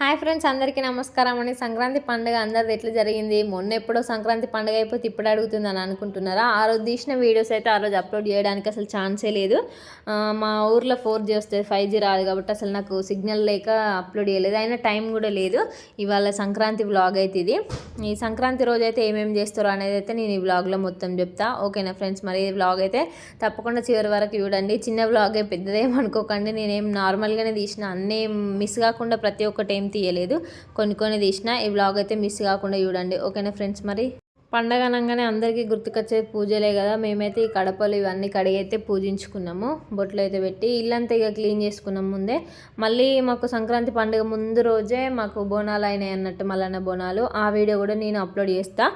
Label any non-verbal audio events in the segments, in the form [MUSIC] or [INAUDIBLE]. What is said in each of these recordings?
Hi friends అందరికీ నమస్కారం అండి. సంక్రాంతి పండుగ అందరిది ఎట్లా జరిగింది? మొన్న ఎప్పుడో సంక్రాంతి పండుగ అయిపోతే ఇప్పుడు అడుగుతుంది అని అనుకుంటున్నారా? ఆ రోజు తీసిన వీడియోస్ అయితే ఆ రోజు అప్లోడ్ చేయడానికి అసలు ఛాన్సే లేదు. మా ఊర్లో ఫోర్ జీ వస్తుంది ఫైవ్ జీ రాదు కాబట్టి అసలు నాకు సిగ్నల్ లేక అప్లోడ్ చేయలేదు. అయినా టైం కూడా లేదు. ఇవాళ సంక్రాంతి వ్లాగ్ అయితే ఇది. ఈ సంక్రాంతి రోజు అయితే ఏమేమి చేస్తారో అనేది అయితే నేను ఈ వ్లాగ్లో మొత్తం చెప్తా. ఓకేనా ఫ్రెండ్స్? మరి ఈ వ్లాగ్ అయితే తప్పకుండా చివరి వరకు చూడండి. చిన్న వ్లాగే పెద్దదేమనుకోకండి నేనేం నార్మల్గానే తీసిన అన్నీ మిస్ కాకుండా ప్రతి ఒక్కటి ఏం తీయలేదు. కొన్ని కొన్ని తీసిన ఈ వ్లాగ్ అయితే మిస్ కాకుండా చూడండి. ఓకేనా ఫ్రెండ్స్ మరి? పండగ అనగానే అందరికీ గుర్తుకొచ్చే పూజలే కదా. మేమైతే ఈ కడపలు ఇవన్నీ కడిగి అయితే పూజించుకున్నాము. బొట్లు అయితే పెట్టి ఇల్లంతా ఇక క్లీన్ చేసుకున్నాం ముందే. మళ్ళీ మాకు సంక్రాంతి పండుగ ముందు రోజే మాకు బోనాలు అయినాయి అన్నట్టు మల్లన్న బోనాలు. ఆ వీడియో కూడా నేను అప్లోడ్ చేస్తా.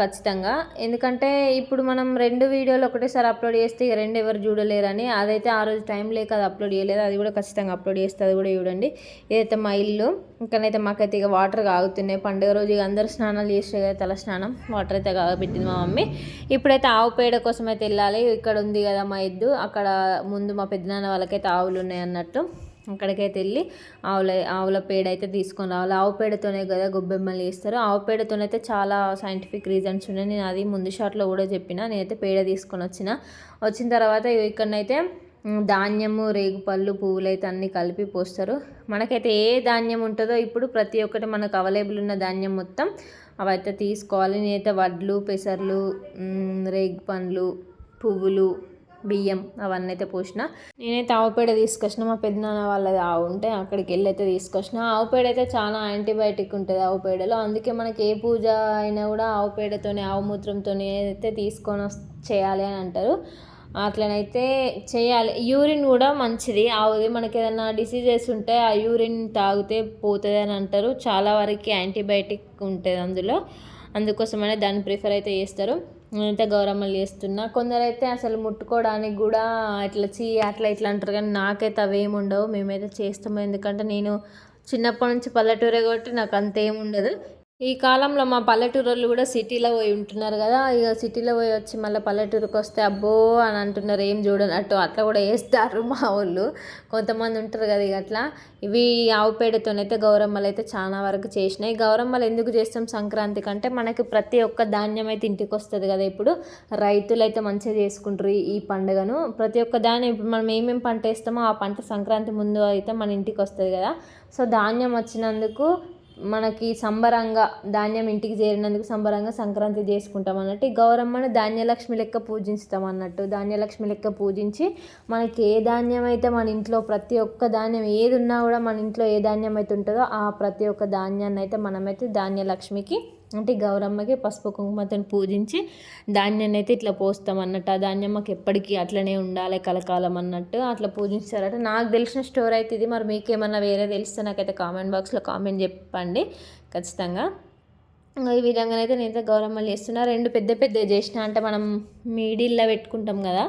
ఖచ్చితంగా. ఎందుకంటే ఇప్పుడు మనం రెండు వీడియోలు ఒకటేసారి అప్లోడ్ చేస్తే ఇక రెండు ఎవరు చూడలేరని అదైతే ఆ రోజు టైం లేక అది అప్లోడ్ చేయలేదు. అది కూడా ఖచ్చితంగా అప్లోడ్ చేస్తే అది కూడా చూడండి. ఇదైతే మా ఇల్లు ఇంకనైతే మాకైతే ఇక వాటర్ కాగుతున్నాయి. పండుగ రోజు ఇక అందరూ స్నానాలు చేసే కదా తల స్నానం వాటర్ అయితే కాగబెట్టింది మా మమ్మీ. ఇప్పుడైతే ఆవు పేడ కోసం అయితే వెళ్ళాలి. ఇక్కడ ఉంది కదా మా ఇద్దు. అక్కడ ముందు మా పెద్దనాన్న వాళ్ళకైతే ఆవులు ఉన్నాయి అన్నట్టు. అక్కడికైతే వెళ్ళి ఆవుల ఆవుల పేడ అయితే తీసుకొని రావాలి. ఆవు పేడతోనే కదా గొబ్బెమ్మలు చేస్తారు. ఆవు పేడతోనైతే చాలా సైంటిఫిక్ రీజన్స్ ఉన్నాయి. నేను అది ముందు షాట్లో కూడా చెప్పిన. నేనైతే పేడ తీసుకొని వచ్చిన. వచ్చిన తర్వాత ఇక్కడనైతే ధాన్యము రేగుపళ్ళు పువ్వులు అయితే అన్నీ కలిపి పోస్తారు. మనకైతే ఏ ధాన్యం ఉంటుందో ఇప్పుడు ప్రతి ఒక్కటి మనకు అవైలబుల్ ఉన్న ధాన్యం మొత్తం అవైతే తీసుకోవాలి. నేనైతే వడ్లు పెసర్లు రేగు పండ్లు పువ్వులు బియ్యం అవన్నీ అయితే పోసిన. నేనైతే ఆవు పేడ తీసుకొచ్చిన మా పెద్దనాన్న వాళ్ళది ఆవు ఉంటే అక్కడికి వెళ్ళి అయితే తీసుకొచ్చిన. ఆవు పేడ అయితే చాలా యాంటీబయాటిక్ ఉంటుంది ఆవు పేడలో. అందుకే మనకి ఏ పూజ అయినా కూడా ఆవు పేడతోనే ఆవు మూత్రంతోనే అయితే తీసుకొని చేయాలి అని అంటారు. అట్లనైతే చేయాలి. యూరిన్ కూడా మంచిది. ఆవుది మనకి ఏదైనా డిసీజెస్ ఉంటే ఆ యూరిన్ తాగితే పోతుంది అని అంటారు. చాలా వరకు యాంటీబయాటిక్ ఉంటుంది అందులో. అందుకోసమనే దాన్ని ప్రిఫర్ అయితే చేస్తారు. నేనైతే గౌరమ్మలు చేస్తున్నా కొందరైతే అసలు ముట్టుకోవడానికి కూడా ఇట్లా చీ అట్లా ఇట్లా అంటారు కానీ నాకైతే అవేమి ఉండవు. మేమైతే చేస్తాము. ఎందుకంటే నేను చిన్నప్పటి నుంచి పల్లెటూరే కాబట్టి నాకు అంతేం ఉండదు. ఈ కాలంలో మా పల్లెటూరు కూడా సిటీలో పోయి ఉంటున్నారు కదా ఇక సిటీలో పోయి వచ్చి మళ్ళీ పల్లెటూరుకి వస్తే అబ్బో అని అంటున్నారు ఏం చూడనట్టు అట్లా కూడా వేస్తారు మా వాళ్ళు. కొంతమంది ఉంటారు కదా ఇక అట్లా. ఇవి ఆవు పేడతోనైతే గౌరమ్మలు అయితే చాలా వరకు చేసినాయి. గౌరమ్మలు ఎందుకు చేస్తాం సంక్రాంతి కంటే మనకి ప్రతి ఒక్క ధాన్యం అయితే ఇంటికి వస్తుంది కదా ఇప్పుడు. రైతులు అయితే మంచిగా చేసుకుంటారు ఈ- ఈ పండుగను. ప్రతి ఒక్క ధాన్యం ఇప్పుడు మనం ఏమేమి పంట వేస్తామో ఆ పంట సంక్రాంతి ముందు అయితే మన ఇంటికి వస్తుంది కదా. సో ధాన్యం వచ్చినందుకు మనకి సంబరంగా ధాన్యం ఇంటికి చేరినందుకు సంబరంగా సంక్రాంతి చేసుకుంటాం అన్నట్టు. ఈ గౌరమ్మను ధాన్యలక్ష్మి లెక్క పూజిస్తాం అన్నట్టు. ధాన్యలక్ష్మి లెక్క పూజించి మనకి ఏ ధాన్యం అయితే మన ఇంట్లో ప్రతి ఒక్క ధాన్యం ఏది ఉన్నా కూడా మన ఇంట్లో ఏ ధాన్యం అయితే ఉంటుందో ఆ ప్రతి ఒక్క ధాన్యాన్ని అయితే మనమైతే ధాన్యలక్ష్మికి అంటే గౌరమ్మకి పసుపు కుంకుమతో పూజించి ధాన్యాన్ని అయితే ఇట్లా పోస్తాం అన్నట్టు ఆ ధాన్యం మాకు ఎప్పటికీ అట్లనే ఉండాలి కలకాలం అన్నట్టు అట్లా పూజించారట. నాకు తెలిసిన స్టోర్ అయితే ఇది. మరి మీకేమన్నా వేరే తెలిస్తే నాకైతే కామెంట్ బాక్స్లో కామెంట్ చెప్పండి. ఖచ్చితంగా. ఈ విధంగానైతే నేనైతే గౌరమ్మలు చేస్తున్నా. రెండు పెద్ద పెద్ద చేసిన అంటే మనం మీడిల్లో పెట్టుకుంటాం కదా.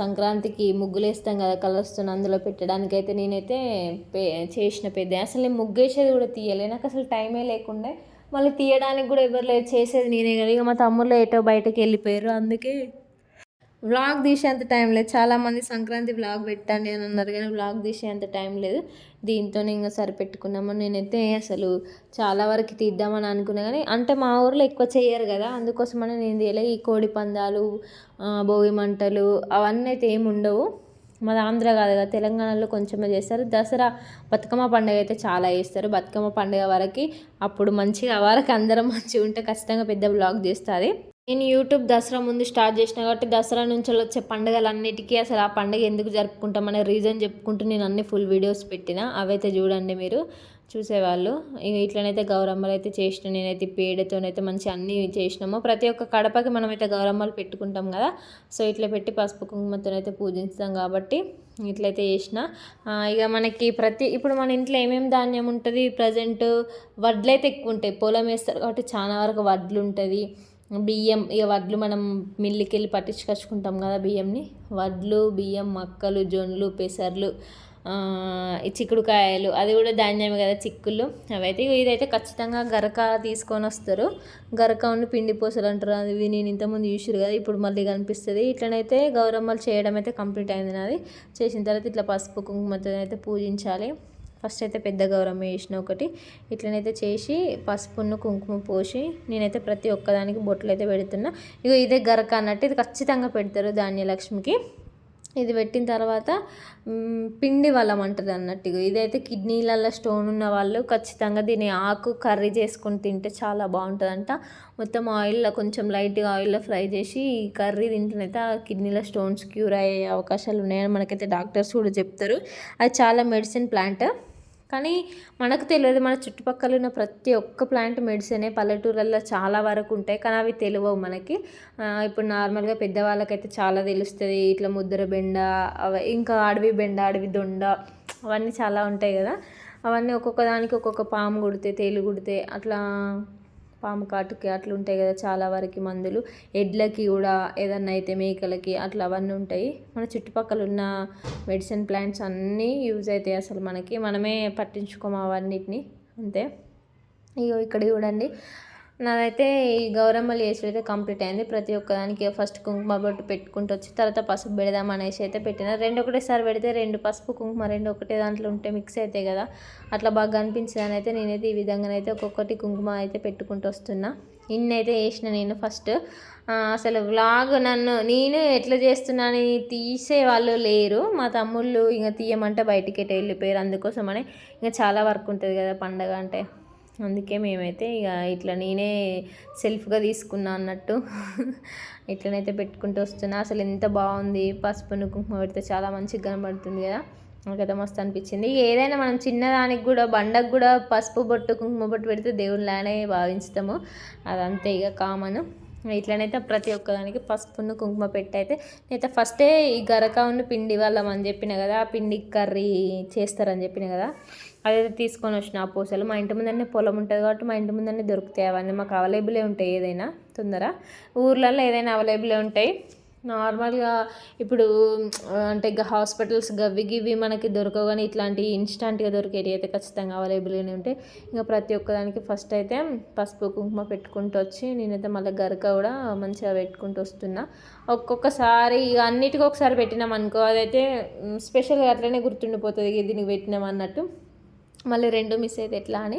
సంక్రాంతికి ముగ్గులు వేస్తాం కదా కలర్స్తో అందులో పెట్టడానికైతే నేనైతే పే చేసిన పెద్ద. అసలు నేను ముగ్గు వేసేది కూడా తీయలే. నాకు అసలు టైమే లేకుండే మళ్ళీ తీయడానికి కూడా ఎవరు లేదు చేసేది నేనే కదా. ఇక మా తమ్ముళ్ళు ఏటో బయటకు వెళ్ళిపోయారు. అందుకే వ్లాగ్ తీసేంత టైం లేదు. చాలామంది సంక్రాంతి వ్లాగ్ పెట్టండి అని అన్నారు కానీ వ్లాగ్ తీసేంత టైం లేదు. దీంతో ఇంకా సరిపెట్టుకున్నాము. నేనైతే అసలు చాలా వరకు తీద్దామని అనుకున్నా కానీ అంటే మా ఊర్లో ఎక్కువ చేయరు కదా. అందుకోసమని నేను తీయలే. ఈ కోడి పందాలు భోగి మంటలు అవన్నీ అయితే ఏమి ఉండవు. మాది ఆంధ్ర కాదు కదా తెలంగాణలో కొంచెమే చేస్తారు. దసరా బతుకమ్మ పండుగ అయితే చాలా చేస్తారు. బతుకమ్మ పండుగ వరకు అప్పుడు మంచిగా వరకు అందరం మంచిగా ఉంటే ఖచ్చితంగా పెద్ద బ్లాగ్ చేస్తుంది నేను యూట్యూబ్ దసరా ముందు స్టార్ట్ చేసిన కాబట్టి దసరా నుంచి వచ్చే పండుగలన్నిటికీ అసలు ఆ పండుగ ఎందుకు జరుపుకుంటామనే రీజన్ చెప్పుకుంటూ నేను అన్ని ఫుల్ వీడియోస్ పెట్టిన. అవైతే చూడండి మీరు. చూసేవాళ్ళు. ఇక ఇట్లనైతే గౌరమ్మలు అయితే చేసిన నేనైతే పేడతోనైతే మంచి అన్నీ చేసినాము. ప్రతి ఒక్క కడపకి మనమైతే గౌరమ్మలు పెట్టుకుంటాం కదా. సో ఇట్లా పెట్టి పసుపు కుంకుమతోనైతే పూజిస్తాం కాబట్టి ఇట్లయితే చేసిన. ఇక మనకి ప్రతి ఇప్పుడు మన ఇంట్లో ఏమేమి ధాన్యం ఉంటుంది? ప్రజెంట్ వడ్లు అయితే ఎక్కువ ఉంటాయి పొలం వేస్తారు కాబట్టి చాలా వరకు వడ్లు ఉంటుంది బియ్యం ఇక వడ్లు మనం మిల్లుకి వెళ్ళి పట్టించుకొచ్చుకుంటాం కదా బియ్యంని. వడ్లు బియ్యం మక్కలు జొన్లు పెసర్లు చిక్కుడుకాయలు అది కూడా ధాన్యమే కదా చిక్కులు అవైతే ఇగో ఇదైతే ఖచ్చితంగా గరక తీసుకొని వస్తారు. గరక ఉన్న పిండి పూసలు అంటారు. అది నేను ఇంతకుముందు చూసారు కదా ఇప్పుడు మళ్ళీ కనిపిస్తుంది. ఇట్లనైతే గౌరమ్మలు చేయడం అయితే కంప్లీట్ అయింది నాది. చేసిన తర్వాత ఇట్లా పసుపు కుంకుమతో అయితే పూజించాలి. ఫస్ట్ అయితే పెద్ద గౌరమ్మ వేసిన ఒకటి. ఇట్లనైతే చేసి పసుపును కుంకుమ పోసి నేనైతే ప్రతి ఒక్కదానికి బొట్లు అయితే పెడుతున్నా. ఇగో ఇదే గరక అన్నట్టు ఇది ఖచ్చితంగా పెడతారు ధాన్యలక్ష్మికి. ఇది పెట్టిన తర్వాత పిండి వలం అంటుంది అన్నట్టు. ఇదైతే కిడ్నీలలో స్టోన్ ఉన్న వాళ్ళు ఖచ్చితంగా దీని ఆకు కర్రీ చేసుకొని తింటే చాలా బాగుంటుందంట. మొత్తం ఆయిల్లో కొంచెం లైట్గా ఆయిల్లో ఫ్రై చేసి ఈ కర్రీ తింటేనైతే ఆ కిడ్నీలో స్టోన్స్ క్యూర్ అయ్యే అవకాశాలు ఉన్నాయని మనకైతే డాక్టర్స్ కూడా చెప్తారు. అది చాలా మెడిసిన్ ప్లాంట్. కానీ మనకు తెలియదు మన చుట్టుపక్కల ఉన్న ప్రతి ఒక్క ప్లాంట్ మెడిసినే పల్లెటూళ్ళల్లో చాలా వరకు ఉంటాయి. కానీ అవి తెలియవు మనకి. ఇప్పుడు నార్మల్గా పెద్దవాళ్ళకైతే చాలా తెలుస్తుంది. ఇట్లా ముద్ర బెండ ఇంకా అడవి బెండ అడవి దొండ అవన్నీ చాలా ఉంటాయి కదా. అవన్నీ ఒక్కొక్క దానికి ఒక్కొక్క పాము కుడితే తేలు కుడితే అట్లా పాము కాటుకి అట్లా ఉంటాయి కదా చాలా వరకు మందులు. ఎడ్లకి కూడా ఏదన్నా అయితే మేకలకి అట్లా అవన్నీ ఉంటాయి. మన చుట్టుపక్కల ఉన్న మెడిసిన్ ప్లాంట్స్ అన్నీ యూజ్ అవుతాయి అసలు మనకి. మనమే పట్టించుకోము అవన్నిటిని. అంతే. ఇగో ఇక్కడ చూడండి. నాదైతే ఈ గౌరమ్మలు వేసి అయితే కంప్లీట్ అయింది. ప్రతి ఒక్కదానికి ఫస్ట్ కుంకుమ బొట్టు పెట్టుకుంటూ వచ్చి తర్వాత పసుపు పెడదాం అనేసి అయితే పెట్టిన. రెండు ఒకటేసారి పెడితే రెండు పసుపు కుంకుమ రెండు ఒకటే దాంట్లో ఉంటే మిక్స్ అవుతాయి కదా. అట్లా బాగా కనిపించదని అయితే నేనైతే ఈ విధంగానైతే ఒక్కొక్కటి కుంకుమ అయితే పెట్టుకుంటూ వస్తున్నా. ఇన్ని అయితే వేసిన నేను ఫస్ట్. అసలు వ్లాగ్ నన్ను నేను ఎట్లా చేస్తున్నాను తీసే వాళ్ళు లేరు. మా తమ్ముళ్ళు ఇంకా తీయమంటే బయటికి వెళ్ళిపోయారు అందుకోసమని. ఇంకా చాలా వర్క్ ఉంటుంది కదా పండగ అంటే. అందుకే మేమైతే ఇక ఇట్లా నేనే సెల్ఫ్గా తీసుకున్నా అన్నట్టు. ఇట్లనైతే పెట్టుకుంటూ వస్తున్నా. అసలు ఎంత బాగుంది. పసుపును కుంకుమ పెడితే చాలా మంచిగా కనబడుతుంది కదా. నాకైతే మస్తు అనిపించింది. ఏదైనా మనం చిన్నదానికి కూడా బండకు కూడా పసుపు బొట్టు కుంకుమ బొట్టు పెడితే దేవుళ్ళనే భావించుతాము. అదంతే ఇక కామన్. ఇట్లనైతే ప్రతి ఒక్కదానికి పసుపును కుంకుమ పెట్టి అయితే నేనైతే ఫస్టే ఈ గరకావును పిండి వాళ్ళం అని చెప్పిన కదా ఆ పిండి కర్రీ చేస్తారని చెప్పిన కదా. అదైతే తీసుకొని వచ్చిన ఆ పూసలు. మా ఇంటి ముందరనే పొలం ఉంటుంది కాబట్టి మా ఇంటి ముందరనే దొరుకుతాయి అవన్నీ మాకు అవైలబులే ఉంటాయి ఏదైనా తొందర. ఊర్లలో ఏదైనా అవైలబులే ఉంటాయి. నార్మల్గా ఇప్పుడు అంటే ఇక హాస్పిటల్స్ గవి గివి మనకి దొరకవు కానీ ఇట్లాంటి ఇన్స్టాంట్గా దొరికేవి అయితే ఖచ్చితంగా అవైలబుల్గానే ఉంటాయి. ఇంకా ప్రతి ఒక్కదానికి ఫస్ట్ అయితే పసుపు కుంకుమ పెట్టుకుంటూ వచ్చి నేనైతే మళ్ళీ గరక కూడా మంచిగా పెట్టుకుంటూ వస్తున్నా. ఒక్కొక్కసారి ఇక అన్నిటికీ ఒకసారి పెట్టినాం అనుకో అదైతే స్పెషల్గా అట్లనే గుర్తుండిపోతుంది దీనికి పెట్టినాం అన్నట్టు. మళ్ళీ రెండు మిస్ అయితే ఎట్లా అని.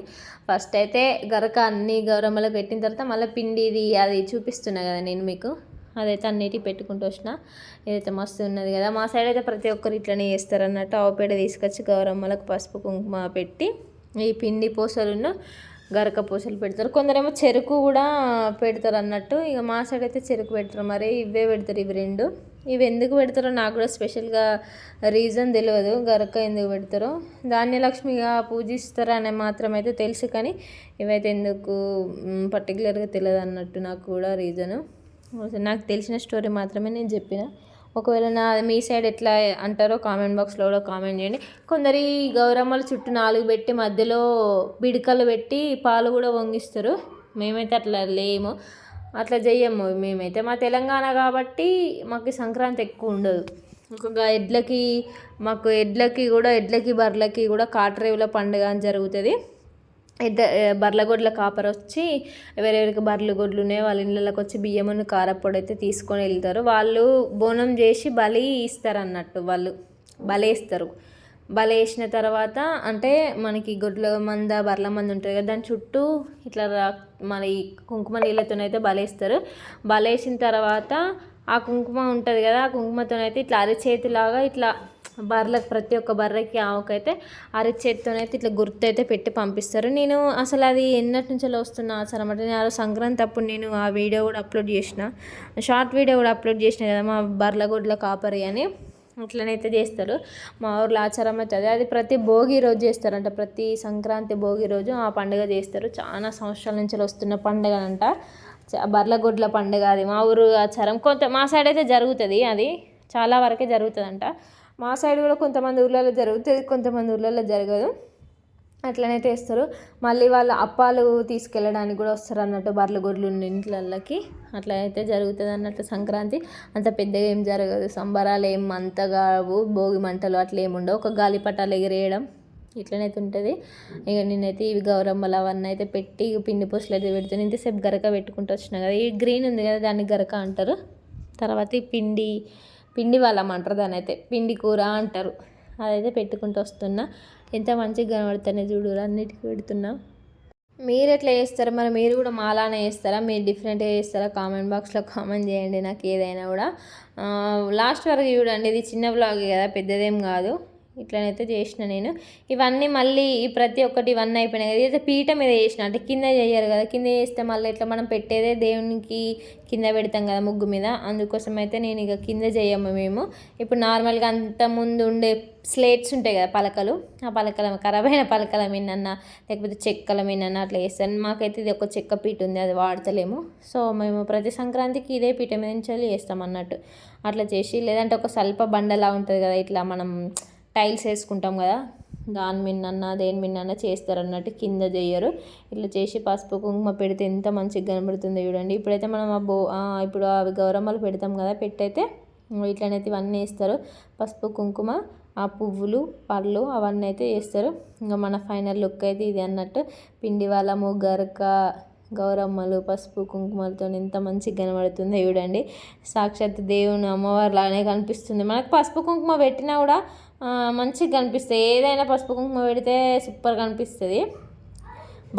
ఫస్ట్ అయితే గరక అన్ని గౌరమ్మలో పెట్టిన తర్వాత మళ్ళీ పిండిది అది చూపిస్తున్నా కదా నేను మీకు. అదైతే అన్నిటి పెట్టుకుంటూ వచ్చిన. ఇదైతే మస్తు ఉన్నది కదా. మా సైడ్ అయితే ప్రతి ఒక్కరు ఇట్లనే చేస్తారు అన్నట్టు. ఆవుపేడ తీసుకొచ్చి గౌరమ్మలకు పసుపు కుంకుమ పెట్టి ఈ పిండి పూసలున్న గరక పూసలు పెడతారు. కొందరేమో చెరుకు కూడా పెడతారు అన్నట్టు. ఇక మా సైడ్ అయితే చెరుకు పెడతారు. మరి ఇవే పెడతారు ఇవి రెండు. ఇవి ఎందుకు పెడతారో నాకు కూడా స్పెషల్గా రీజన్ తెలియదు గరక ఎందుకు పెడతారో. ధాన్యలక్ష్మిగా పూజిస్తారనే మాత్రం అయితే తెలుసు కానీ ఇవైతే ఎందుకు పర్టికులర్గా తెలియదు అన్నట్టు నాకు కూడా రీజను. నాకు తెలిసిన స్టోరీ మాత్రమే నేను చెప్పిన. ఒకవేళ నా మీ సైడ్ ఎట్లా అంటారో కామెంట్ బాక్స్లో కూడా కామెంట్ చేయండి. కొందరి గౌరమ్మల చుట్టూ నాలుగు పెట్టి మధ్యలో బిడకలు పెట్టి పాలు కూడా వంగిస్తారు. మేమైతే అట్లా లేము. అట్లా చెయ్యము. మేమైతే మా తెలంగాణ కాబట్టి మాకు సంక్రాంతి ఎక్కువ ఉండదు. ఇంకొక ఎడ్లకి మాకు ఎడ్లకి కూడా ఎడ్లకి బర్రెలకి కూడా కాటరేవుల పండుగ అని జరుగుతుంది. ఎడ్ల బర్ల గొడ్ల కాపర్ వచ్చి ఎవరెవరికి బర్రెలు గొడ్లు ఉన్నాయో వాళ్ళ ఇళ్ళకి వచ్చి బియ్యమును కారప్పొడి అయితే తీసుకొని వెళ్తారు. వాళ్ళు బోనం చేసి బలి ఇస్తారు అన్నట్టు వాళ్ళు బలేస్తారు బలేసిన తర్వాత అంటే మనకి గొడ్ల మంద బర్ల మంద ఉంటుంది కదా దాని చుట్టూ ఇట్లా మన ఈ కుంకుమ నీళ్ళతోనైతే బలేస్తారు బలేసిన తర్వాత ఆ కుంకుమ ఉంటుంది కదా ఆ కుంకుమతోనైతే ఇట్లా అరిచేతిలాగా ఇట్లా బర్రెలకు ప్రతి ఒక్క బర్రెకి ఆవుకైతే అరిచేతితోనైతే ఇట్లా గుర్తు అయితే పెట్టి పంపిస్తారు. నేను అసలు అది ఎన్నటి నుంచి వస్తున్న ఆచారం అంటే నేను ఆ సంక్రాంతి అప్పుడు నేను ఆ వీడియో కూడా అప్లోడ్ చేసిన షార్ట్ వీడియో కూడా అప్లోడ్ చేసిన కదా మా బర్ల గొడ్ల కాపరి అని. అట్లనైతే చేస్తారు. మా ఊర్లో ఆచారం అవుతుంది అది ప్రతి భోగి రోజు చేస్తారంట. ప్రతి సంక్రాంతి భోగి రోజు ఆ పండుగ చేస్తారు. చాలా సంవత్సరాల నుంచి వస్తున్న పండుగ అంట చ- పండుగ అది మా ఊరు ఆచారం. కొంత మా సైడ్ అయితే జరుగుతుంది అది. చాలా వరకే జరుగుతుందంట. మా సైడ్ కూడా కొంతమంది ఊర్లలో జరుగుతుంది కొంతమంది ఊర్లలో జరగదు. అట్లనైతే వేస్తారు మళ్ళీ వాళ్ళ అప్పాలు తీసుకెళ్ళడానికి కూడా వస్తారు అన్నట్టు బర్రెల గొడ్లు ఇంట్లకి అట్లా అయితే జరుగుతుంది అన్నట్టు సంక్రాంతి. అంత పెద్దగా ఏం జరగదు. సంబరాలు ఏం అంతగా భోగి మంటలు అట్లా ఏముండవు ఒక గాలిపటాలు ఎగిరేయడం ఇట్లనైతే ఉంటుంది. ఇక నేనైతే ఇవి గౌరమ్మలు అవన్నీ అయితే పెట్టి పిండి పూసలు అయితే పెడుతుంది ఇంతసేపు గరక పెట్టుకుంటూ వచ్చిన కదా. ఈ గ్రీన్ ఉంది కదా దాన్ని గరక అంటారు. తర్వాత ఈ పిండి పిండి వాళ్ళం అంటారు దాని అయితే. పిండి కూర అంటారు. అదైతే పెట్టుకుంటూ వస్తున్నా. ఎంత మంచిగా కనబడుతున్నాయి చూడు అన్నిటికీ పెడుతున్నా. మీరు ఎట్లా చేస్తారా మరి మీరు కూడా మాలానే చేస్తారా? మీరు డిఫరెంట్గా చేస్తారా? కామెంట్ బాక్స్లో కామెంట్ చేయండి నాకు ఏదైనా కూడా. లాస్ట్ వరకు చూడండి ఇది చిన్న బ్లాగ్ కదా పెద్దదేం కాదు. ఇట్లనైతే చేసిన నేను. ఇవన్నీ మళ్ళీ ఈ ప్రతి ఒక్కటి ఇవన్నీ అయిపోయినాయి కదా. ఇదైతే పీట మీద చేసిన. అంటే కింద చేయరు కదా. కింద చేస్తే మళ్ళీ ఇట్లా మనం పెట్టేదే దేవునికి కింద పెడతాం కదా ముగ్గు మీద. అందుకోసం అయితే నేను ఇక కింద చేయము మేము. ఇప్పుడు నార్మల్గా అంత ముందు ఉండే స్లేట్స్ ఉంటాయి కదా పలకలు. ఆ పలకల ఖరాబ్ అయిన పలకల మీనన్నా లేకపోతే చెక్కల మీనన్నా అట్లా చేస్తాను మాకైతే ఇది ఒక చెక్క పీట ఉంది. అది వాడతలేము. సో మేము ప్రతి సంక్రాంతికి ఇదే పీట మీద నుంచి చేస్తాం అన్నట్టు. అట్లా చేసి లేదంటే ఒక సల్ప బండలా ఉంటుంది కదా. ఇట్లా మనం టైల్స్ వేసుకుంటాం కదా దాని మిన్నన్నా దేని మిన్నన్నా చేస్తారు అన్నట్టు కింద చేయరు. ఇట్లా చేసి పసుపు కుంకుమ పెడితే ఎంత మంచిగా కనబడుతుందో చూడండి. ఇప్పుడైతే మనం ఆ బో ఇప్పుడు అవి గౌరమ్మలు పెడతాం కదా పెట్టయితే ఇట్లనైతే ఇవన్నీ వేస్తారు. పసుపు కుంకుమ ఆ పువ్వులు పళ్ళు అవన్నీ అయితే వేస్తారు. ఇంకా మన ఫైనల్ లుక్ అయితే ఇది అన్నట్టు పిండి వాళ్ళము గరక గౌరమ్మలు పసుపు కుంకుమలతో ఎంత మంచిగా కనబడుతుందో చూడండి. సాక్షాత్ దేవుని అమ్మవారు లానే కనిపిస్తుంది. మనకు పసుపు కుంకుమ పెట్టినా కూడా మంచిగా కనిపిస్తాయి. ఏదైనా పసుపు కుంకుమ పెడితే సూపర్ కనిపిస్తుంది.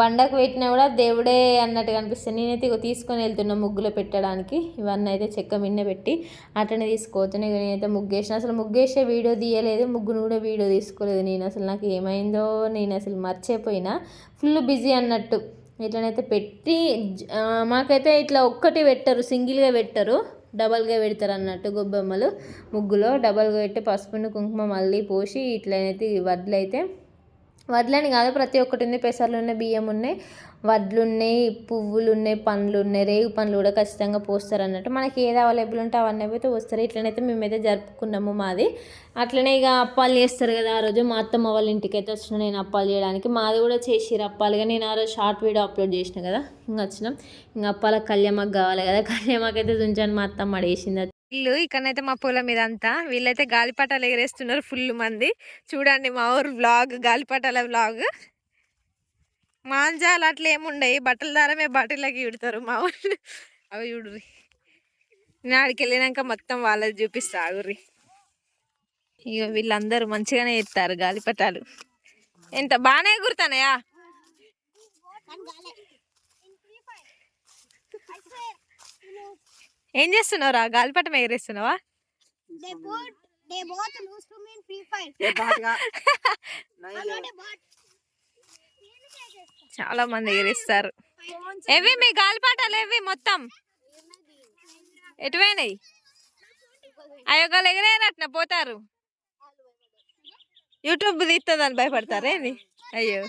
బండకు పెట్టినా కూడా దేవుడే అన్నట్టు కనిపిస్తుంది. నేనైతే తీసుకొని వెళ్తున్నా ముగ్గులో పెట్టడానికి. ఇవన్నీ అయితే చెక్క మిన్న పెట్టి అట్లనే తీసుకోవచ్చునే. నేనైతే ముగ్గేసిన అసలు ముగ్గేసే వీడియో తీయలేదు. ముగ్గును కూడా వీడియో తీసుకోలేదు నేను. అసలు నాకు ఏమైందో నేను అసలు మర్చిపోయినా. ఫుల్ బిజీ అన్నట్టు. ఇట్లనైతే పెట్టి మాకైతే ఇట్లా ఒక్కటి పెట్టరు. సింగిల్గా పెట్టరు. డబల్గా పెడతారు అన్నట్టు గొబ్బెమ్మలు ముగ్గులో. డబల్గా పెట్టి పసుపుని కుంకుమ మళ్ళీ పోసి ఇట్లనైతే ఈ వడ్లు అయితే వడ్లని కాదు ప్రతి ఒక్కటి ఉంది పెసర్లు ఉన్నాయి బియ్యం ఉన్నాయి వడ్లు ఉన్నాయి పువ్వులు ఉన్నాయి పండ్లు ఉన్నాయి రేగు పండ్లు కూడా ఖచ్చితంగా పోస్తారు అన్నట్టు మనకి ఏది అవైలబుల్ ఉంటే అవన్నీ అయితే వస్తారు ఇట్లనైతే మేమైతే జరుపుకున్నాము మాది. అట్లనే ఇక అప్పాలు చేస్తారు కదా ఆ రోజు. మా అత్తమ్మ వాళ్ళ ఇంటికి అయితే వచ్చిన నేను అప్పాలు చేయడానికి. మాది కూడా చేసిరు అప్పాలుగా నేను ఆ రోజు షార్ట్ వీడియో అప్లోడ్ చేసిన కదా ఇంకా వచ్చినాం. ఇంకా అప్పాలకు కళ్యామాకు కావాలి కదా. [LAUGHS] కళ్యామాకు అయితే దుంచాను మా అత్తమ్మ అడేసింది ఇల్లు. ఇక్కడనైతే మా పొలం మీద అంతా వీళ్ళైతే గాలిపటాలు ఎగరేస్తున్నారు ఫుల్ మంది. చూడండి మా ఊరు వ్లాగ్ గాలిపటాల వ్లాగ్. మాంజాలు అట్లా ఏముండయి. బట్టల దారమే బట్టలకి ఇడతారు మా ఊళ్ళు అవి చూడుర్రి. నేను ఆడికి వెళ్ళినాక మొత్తం వాళ్ళది చూపిస్తా ఆగుర్రి. ఇక వీళ్ళందరూ మంచిగానే ఎత్తారు గాలిపటాలు ఎంత బాగానే ఎగురుతానయా ఏం చేస్తున్నావురా గాలిపటం ఎగరేస్తున్నావా. [LAUGHS] చాలా మంది ఎగరేస్తారు. ఎవి మీ గాలిపటాలు ఎవి మొత్తం? ఎటువైనాయి? అయ్యొక్కలు ఎగరేరట్న పోతారు. యూట్యూబ్ తీస్తుందని భయపడతారా ఏంది? అయ్యో.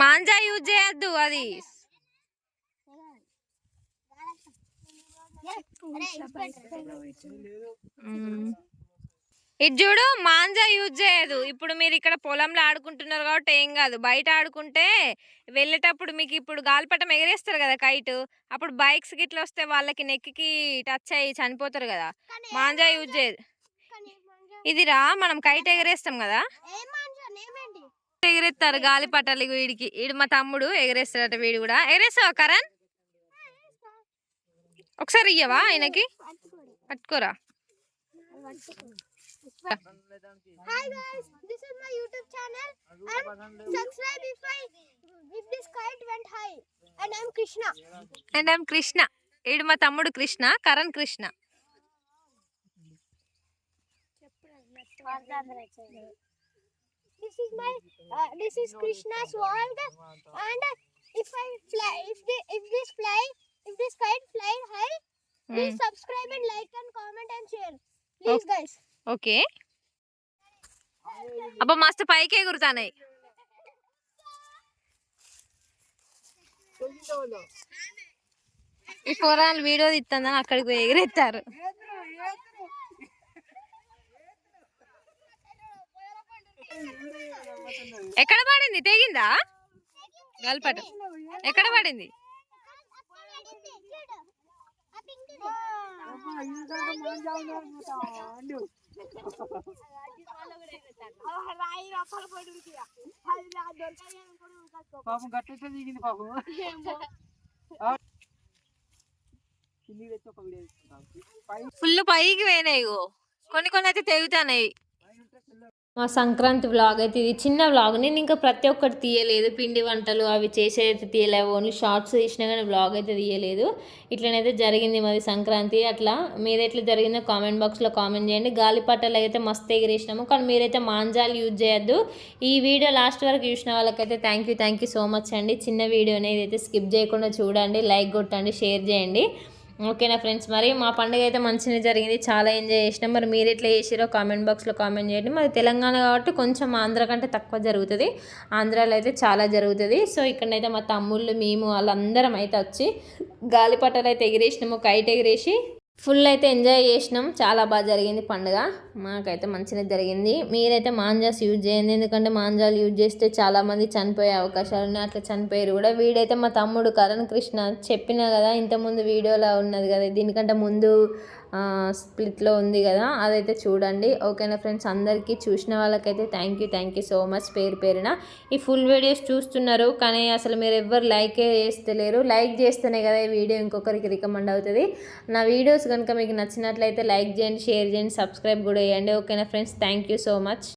మాంజా యూజ్ చేయొద్దు. అది. ఇటు చూడు మాంజా యూజ్ చేయదు. ఇప్పుడు మీరు ఇక్కడ పొలంలో ఆడుకుంటున్నారు కాబట్టి ఏం కాదు. బయట ఆడుకుంటే వెళ్ళేటప్పుడు మీకు ఇప్పుడు గాలిపటం ఎగరేస్తారు కదా కైట్. అప్పుడు బైక్స్ గిట్ల వస్తే వాళ్ళకి నెక్కి టచ్ అయ్యి చనిపోతారు కదా. మాంజా యూజ్ చేయదు. ఇది రా మనం కైట్ ఎగరేస్తాం కదా. ఎగరేస్తారు గాలిపటాలు వీడికి. వీడు మా తమ్ముడు ఎగరేస్తాడట వీడు కూడా. ఎగరేస్తావా కరణ్? ఒకసారి ఇయ్యవా ఆయనకి? పట్టుకోరా. Hi guys, this is my YouTube channel and subscribe if I if this kite went high. And I'm Krishna. And I'm Krishna వీడు మా తమ్ముడు Krishna Karan Krishna This is my uh, this is Krishna's world and if I fly if the if this fly if this kite fly high please subscribe and like and comment and share okay అబ్బా మస్తు పైకి ఎగురుతానాయి. ఈ పోరాలు video తీస్తుందని అక్కడికి పోయి ఎగిరెత్తారు. ఎక్కడ పడింది? తెగిందా? గల్పట. ఎక్కడ పడింది రాయి అప్పల పొడి ఉడికిగా. అది నా దొరకని అనుకుని ఉడకచ్చు. పాపం గట్టెట్లా దిగింది పాపం ఫుల్ పైకి పోయినాయి. కొన్ని కొన్ని అయితే తెల్ల మా సంక్రాంతి వ్లాగ్ అయితే ఇది చిన్న వ్లాగ్ నేను ఇంకా ప్రతి ఒక్కటి తీయలేదు. పిండి వంటలు అవి చేసేదైతే తీయలేవు. ఓన్లీ షార్ట్స్ తీసినా కానీ వ్లాగ్ అయితే తీయలేదు. ఇట్లనైతే జరిగింది మాది సంక్రాంతి. అట్లా మీద ఎట్లా జరిగిందో కామెంట్ బాక్స్లో కామెంట్ చేయండి. గాలిపటాలు అయితే మస్తు ఎగిరేసినాము. కానీ మీరైతే మాంజాలు యూజ్ చేయొద్దు. ఈ వీడియో లాస్ట్ వరకు చూసిన వాళ్ళకైతే thank you thank you so much అండి. చిన్న వీడియో అనేది అయితే స్కిప్ చేయకుండా చూడండి. లైక్ కొట్టండి షేర్ చేయండి. ఓకేనా ఫ్రెండ్స్? మరి మా పండుగ అయితే మంచిగా జరిగింది. చాలా ఎంజాయ్ చేసినాం. మరి మీరు ఎట్లా చేసిరో కామెంట్ బాక్స్లో కామెంట్ చేయండి. మరి తెలంగాణ కాబట్టి కొంచెం ఆంధ్ర కంటే తక్కువ జరుగుతుంది. ఆంధ్రాలో అయితే చాలా జరుగుతుంది. సో ఇక్కడైతే మా తమ్ముళ్ళు మేము వాళ్ళందరం అయితే వచ్చి గాలిపటాలు అయితే ఎగిరేసినాము. కైట్ ఎగిరేసి ఫుల్ అయితే ఎంజాయ్ చేసినాం. చాలా బాగా జరిగింది పండుగ. మాకైతే మంచిగా జరిగింది. మీరైతే మాంజాస్ యూజ్ చేయండి. ఎందుకంటే మాంజాలు యూజ్ చేస్తే చాలామంది చనిపోయే అవకాశాలు ఉన్నాయి. అట్లా చనిపోయారు కూడా. వీడైతే మా తమ్ముడు కరణ్ కృష్ణ చెప్పినా కదా ఇంతకుముందు వీడియోలో ఉన్నది కదా దీనికంటే ముందు స్ప్లిట్లో ఉంది కదా అదైతే చూడండి. ఓకేనా ఫ్రెండ్స్? అందరికీ చూసిన వాళ్ళకైతే thank you thank you so much పేరు పేరున. ఈ ఫుల్ వీడియోస్ చూస్తున్నారు కానీ అసలు మీరు ఎవ్వరు లైకే చేస్తలేరు. లైక్ చేస్తేనే కదా ఈ వీడియో ఇంకొకరికి రికమెండ్ అవుతుంది. నా వీడియోస్ కనుక మీకు నచ్చినట్లయితే లైక్ చేయండి షేర్ చేయండి సబ్స్క్రైబ్ కూడా చేయండి. ఓకేనా friends? Thank you so much.